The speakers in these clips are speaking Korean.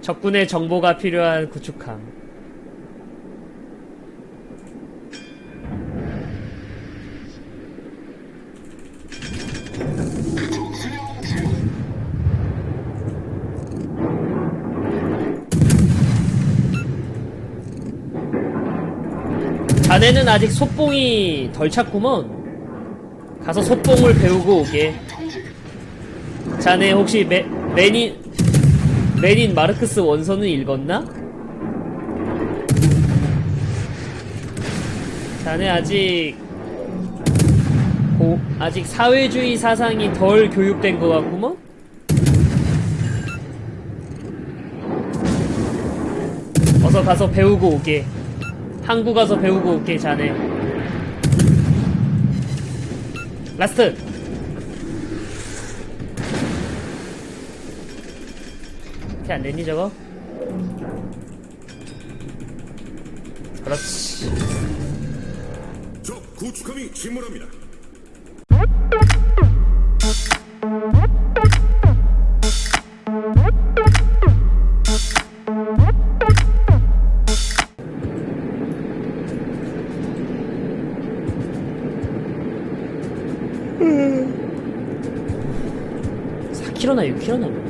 적군의 정보가 필요한 구축함. 자네는 아직 속봉이 덜 찼구먼. 가서 속봉을 배우고 오게. 자네 혹시 메, 메닌 메닌 마르크스 원서는 읽었나? 자네 아직 고, 아직 사회주의 사상이 덜 교육된 것 같구먼? 어서 가서 배우고 오게. 한국 가서 배우고 올게 자네. 라스트. 이렇게 안 되니 저거? 그렇지. 적 구축함이 침몰합니다. 음. 4kg나 6kg나.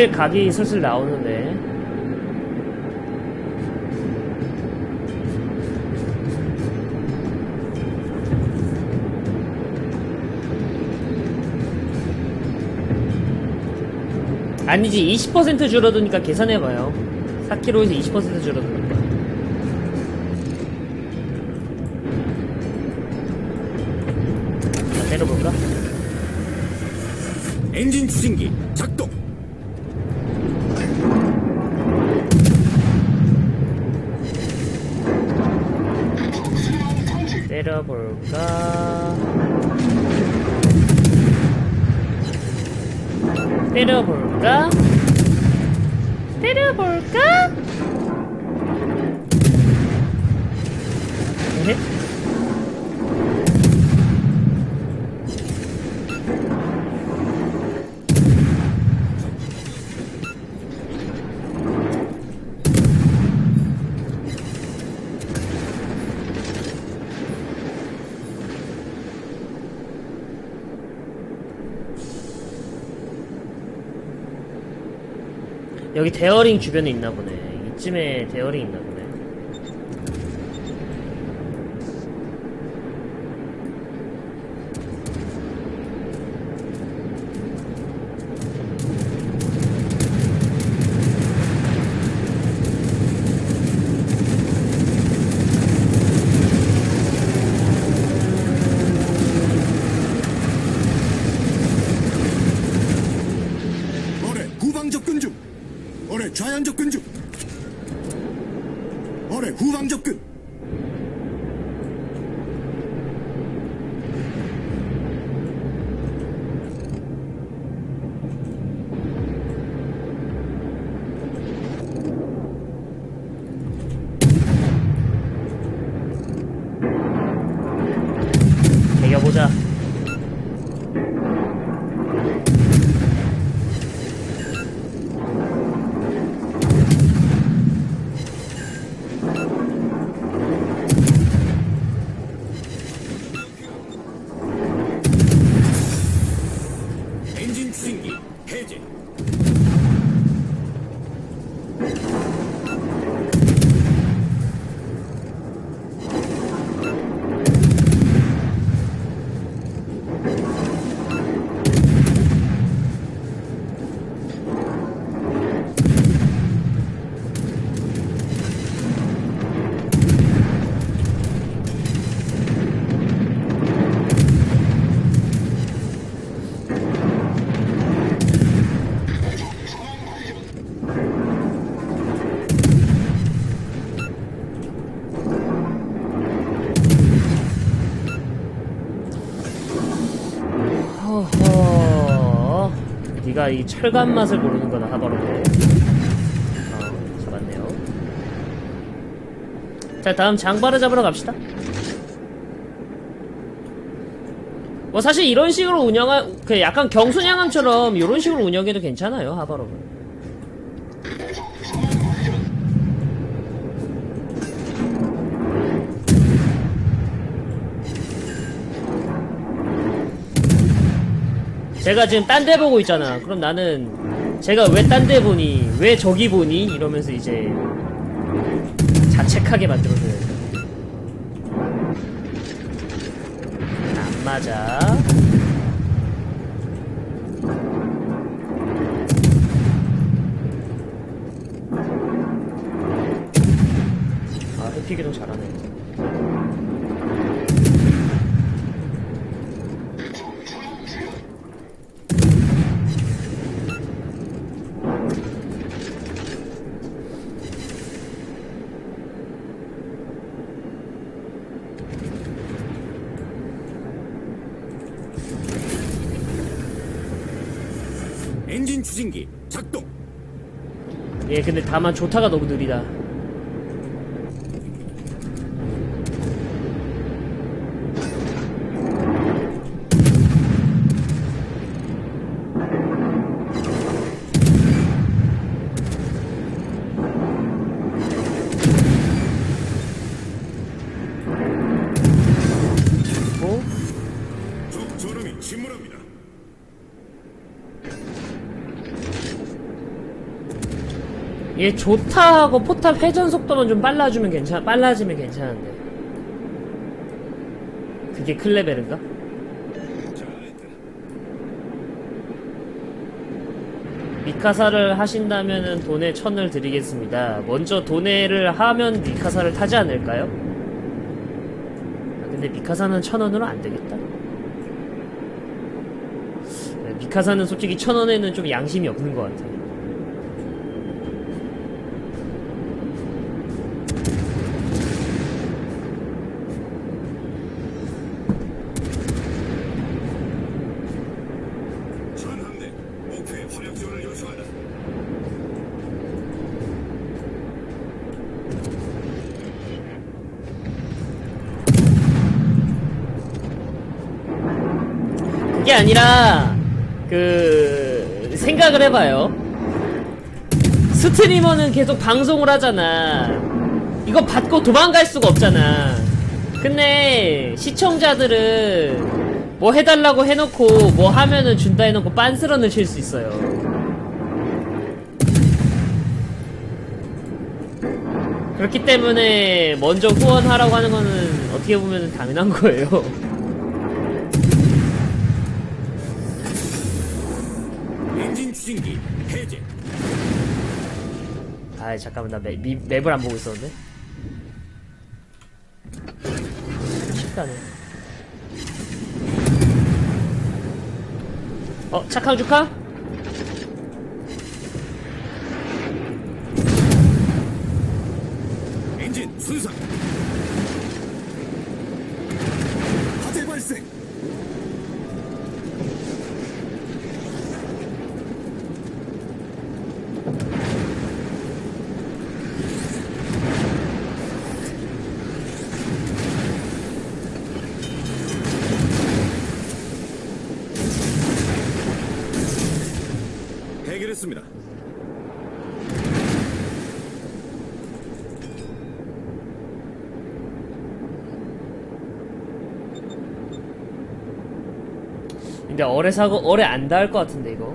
펠 각이 슬슬 나오는데. 아니지 20% 줄어드니까 계산해봐요 4kg에서 20% 줄어드니까 자 때려볼까? 엔진 추진기 작동. 때려볼까? 때려볼까? 때려볼까? 에 여기 데어링 주변에 있나 보네. 이쯤에 데어링 있나 보네. 어뢰 후방 접근 중. 어뢰 좌양 접근 중. 어뢰 후방 접근. 매겨보자. 엔 네가 이 철간 맛을 모르는 거다 하바로. 어, 잡았네요. 자, 다음 장바를 잡으러 갑시다. 뭐 사실 이런 식으로 운영할 그 약간 경순양함처럼 이런 식으로 운영해도 괜찮아요 하바로는. 제가 지금 딴 데 보고 있잖아. 그럼 나는 제가 왜 딴 데 보니, 왜 저기 보니 이러면서 이제 자책하게 만들어줘야죠. 안 맞아. 아, 회피기도 잘하네. 엔진 추진기 작동. 예, 근데 다만 조타가 너무 느리다. 얘 조타하고 포탑 회전 속도만 좀 빨라주면 괜찮, 빨라지면 괜찮은데. 그게 클레벨인가? 미카사를 하신다면은 돈에 천을 드리겠습니다. 먼저 돈에를 하면 미카사를 타지 않을까요? 아, 근데 미카사는 천 원으로 안 되겠다. 네, 미카사는 솔직히 천 원에는 좀 양심이 없는 것 같아. 전함대 목표에 화력 지원을 요청한다. 그게 아니라 그 생각을 해봐요. 스트리머는 계속 방송을 하잖아. 이거 받고 도망갈 수가 없잖아. 근데 시청자들은 뭐 해달라고 해놓고 뭐 하면은 준다 해놓고 빤스런을 칠 수 있어요. 그렇기 때문에 먼저 후원하라고 하는 거는 어떻게 보면 당연한 거예요. 추진기 해제. 아 잠깐만 나 맵, 미- 맵을 안 보고 있었는데 쉽다네 어 착항 축하? 엔진 순상. 화재 발생. 해결 했습니다. 근데 어뢰 사고 어뢰 안 닿을 것 같은데 이거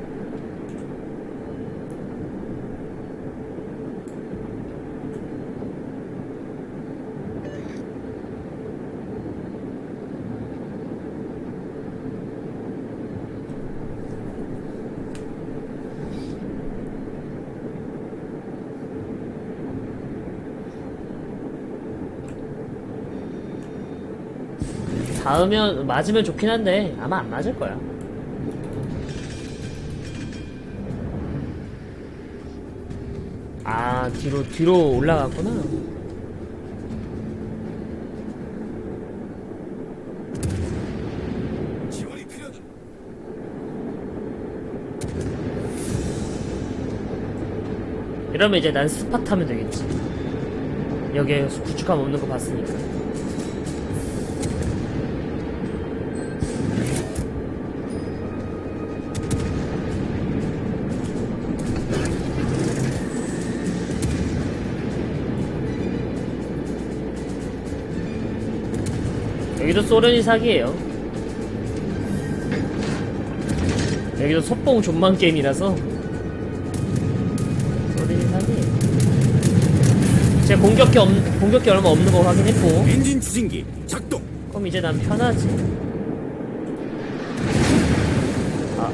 닿으면 맞으면 좋긴 한데 아마 안 맞을 거야. 아 뒤로 뒤로 올라갔구나. 이러면 이제 난 스팟 하면 되겠지. 여기에 구축함 없는 거 봤으니까. 여기도 소련이 사기예요. 여기도 속봉 존만 게임이라서 소련이 사기예요. 제 공격기 없, 공격기 얼마 없는 거 확인했고 엔진 추진기 작동. 그럼 이제 난 편하지. 아.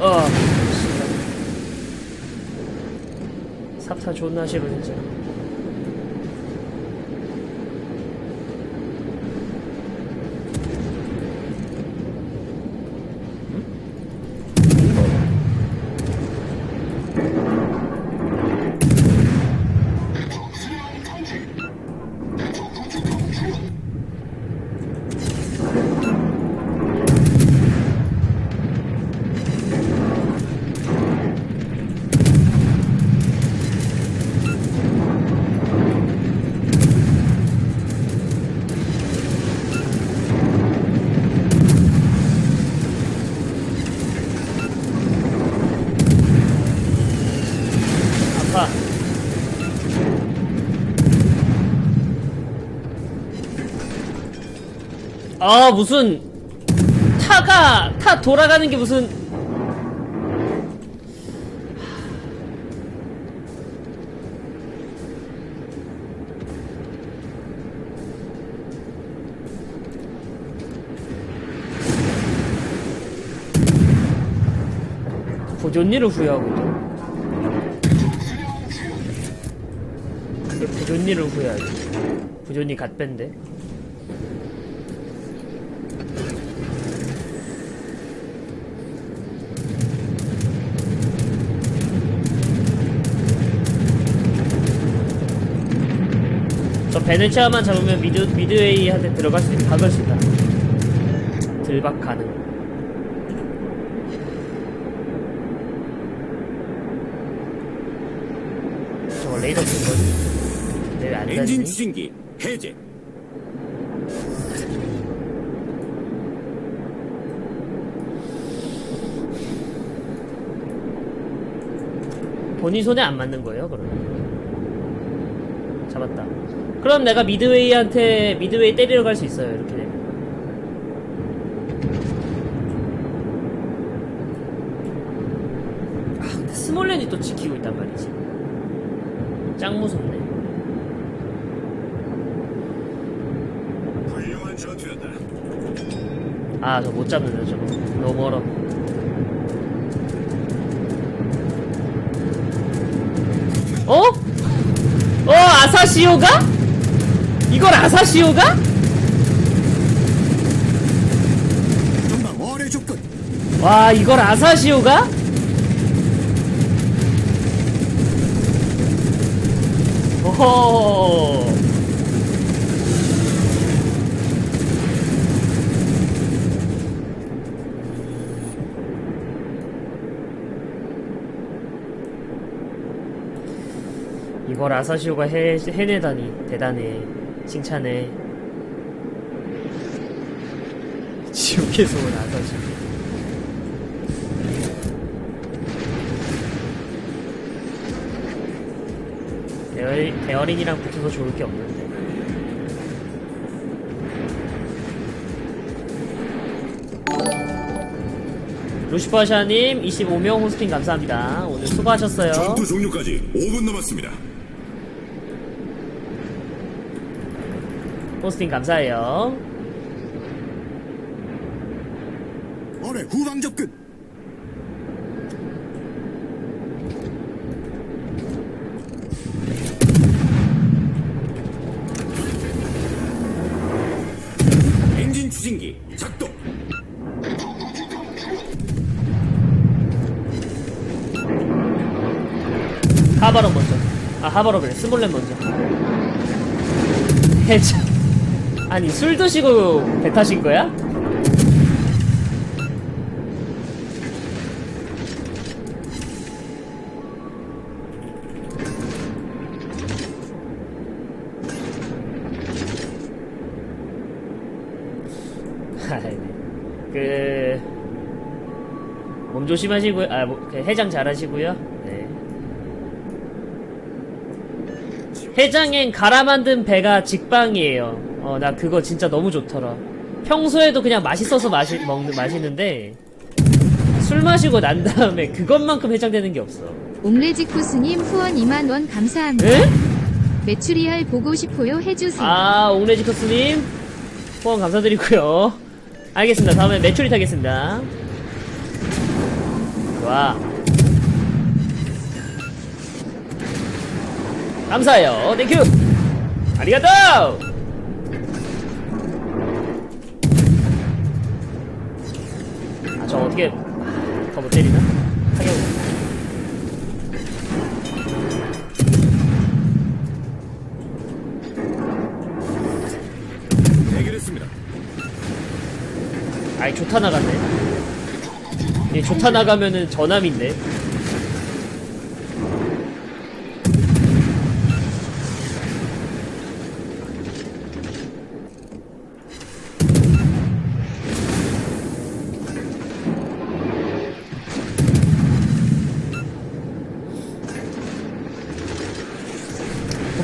어. 삽타 존나 싫어 진짜. 아 무슨 타가 타 돌아가는 게 무슨 부존일을 후회하고 왜 부존일을 후회하지. 부존이 갓밴데 베네치아만 잡으면 미드, 미드웨이한테 들어갈 수 있다, 박을 수 있다. 들박 가능. 저거 레이더 쓴 거지? 내왜안 엔진 닿니? 추진기 해제. 본인 손에 안 맞는 거예요, 그러면? 잡았다. 그럼 내가 미드웨이한테 미드웨이 때리러 갈 수 있어요, 이렇게 되면. 아, 근데 스몰렌이 또 지키고 있단 말이지. 짱 무섭네. 아, 저 못 잡는다, 저거. 너무 멀어. 어? 어, 아사시오가? 이걸 아사시오가? 와, 이걸 아사시오가? 오호. 이걸 아사시오가 해, 해내다니 대단해. 칭찬해. 지옥에서 온 아사시오. 대어린, 대어린이랑 붙어서 좋을 게 없는데. 루시퍼샤님 25명 호스팅 감사합니다. 오늘 수고하셨어요. 전투 종료까지 5분 남았습니다. 호스팅 감사해요. 어뢰 후방 접근. 엔진 추진기 작동. 하바로 먼저. 아 하바로 그래. 스몰렌 먼저. 해자 아니 술 드시고 배 타신 거야? 그, 몸 조심하시고요. 아, 뭐, 그 해장 잘 하시고요. 네. 해장엔 갈아 만든 배가 직방이에요. 어, 나 그거 진짜 너무 좋더라. 평소에도 그냥 맛있어서 마시, 먹는, 마시는데, 술 마시고 난 다음에 그것만큼 해장되는 게 없어. 옥레지코스님 후원 2만원 감사합니다. 에? 메추리알 보고 싶어요 해주세요. 아, 옥레지커스님, 후원 감사드리고요. 알겠습니다. 다음에 메추리 타겠습니다. 와. 감사해요. 땡큐! 아리가또! 아, 저 어떻게, 더 못 때리나? 타격. 해결했습니다. 아이, 좋다 나갔네. 얘 좋다 나가면은 전함인데.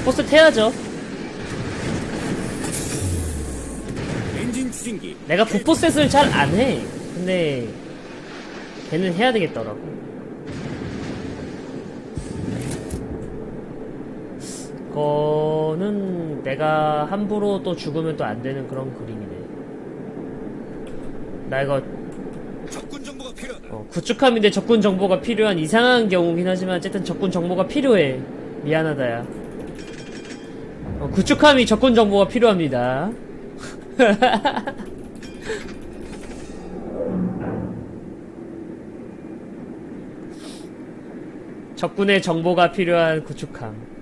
버스 태야죠. 엔진 추진기. 내가 북보셋을 잘 안 해. 근데 걔는 해야 되겠더라고. 그거는 내가 함부로 또 죽으면 또 안 되는 그런 그림이네. 나 이거 적군 정보가 필요하다. 어, 구축함인데 적군 정보가 필요한 이상한 경우긴 하지만 어쨌든 적군 정보가 필요해. 미안하다야. 어, 구축함이 적군 정보가 필요합니다. 적군의 정보가 필요한 구축함.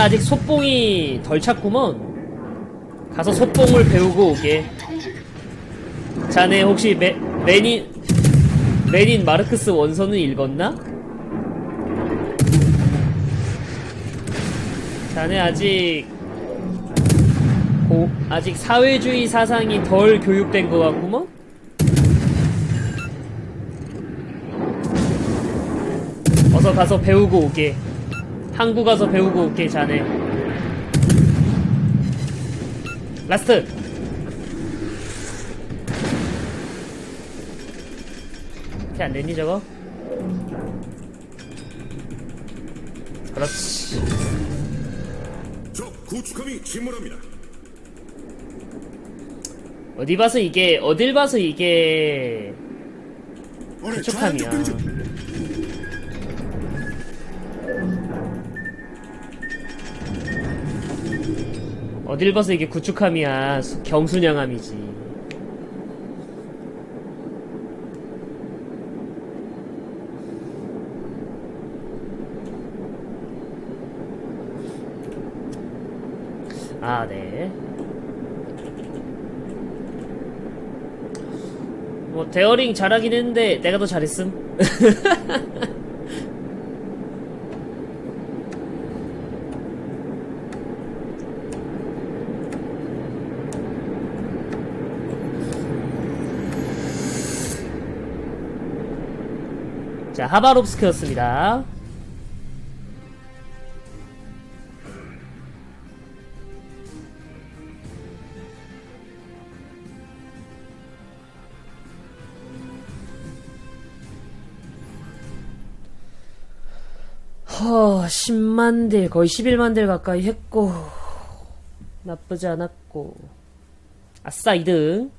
아직 소뽕이 덜 찼구먼. 가서 소뽕을 배우고 오게. 자네 혹시 메, 레닌, 레닌 마르크스 원서는 읽었나? 자네 아직, 고, 아직 사회주의 사상이 덜 교육된 것 같구먼? 어서 가서 배우고 오게. 한국 가서 배우고 올게 자네. 라스트! 이렇게 안되니 저거? 그렇지. 적 구축함이 침몰합니다. 어디 봐서 이게 어딜 봐서 이게 구축함이야 어딜 봐서 이게 구축함이야 수- 경순양함이지 아, 네. 뭐, 데어링 잘하긴 했는데, 내가 더 잘했음. 자, 하바롭스크였습니다. 허, 10만 딜, 거의 11만 딜 가까이 했고, 나쁘지 않았고, 아싸, 2등.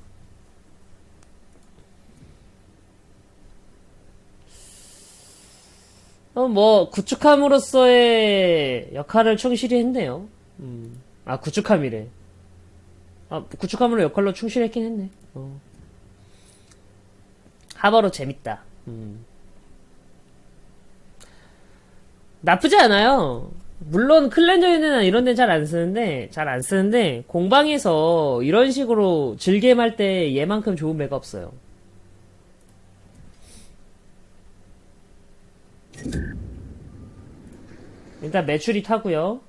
어, 뭐, 구축함으로서의 역할을 충실히 했네요. 음. 아, 구축함이래. 아, 구축함으로 역할로 충실했긴 했네. 어. 하바로 재밌다. 음. 나쁘지 않아요. 물론 클렌저에는 이런 데는 잘 안 쓰는데 잘 안 쓰는데 공방에서 이런 식으로 즐겜 할때 얘만큼 좋은 배가 없어요. 일단 매출이 타고요.